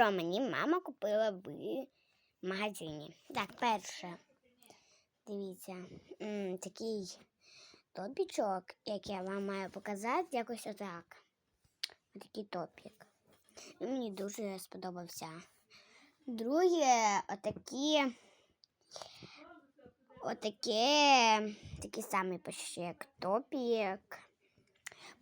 що мені мама купила в магазині. Так, перше. Дивіться, м, такий топічок, як я вам маю показати, якось отак. Отакий топік. Він мені дуже сподобався. Друге, отакі. Отаке, такий самий почти як топік.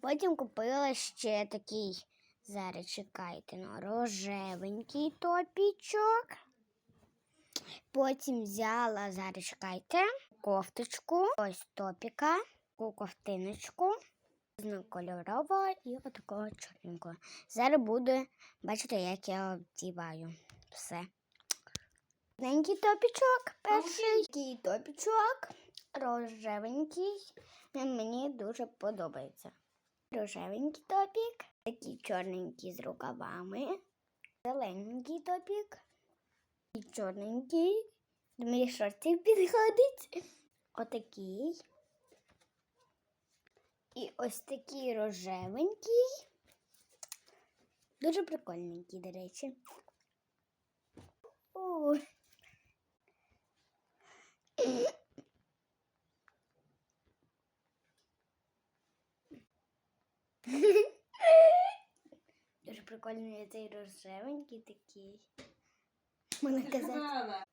Потім купила ще такий, зараз чекайте, ну, рожевенький топічок. Потім взяла, зараз чекайте, кофточку, ось топіка, таку ковтиночку, різнокольорового і отакого чорненького. Зараз буде бачите, як я вдіваю все. Маленький топічок, перший топічок, рожевенький. Мені дуже подобається. Рожевенький топік, такий чорненький з рукавами, зелененький топік і чорненький. До моїх шортів підходить. Отакий. І ось такий рожевенький. Дуже прикольненький, до речі. О. Дуже прикольний цей рожевенький такий. Можна казати.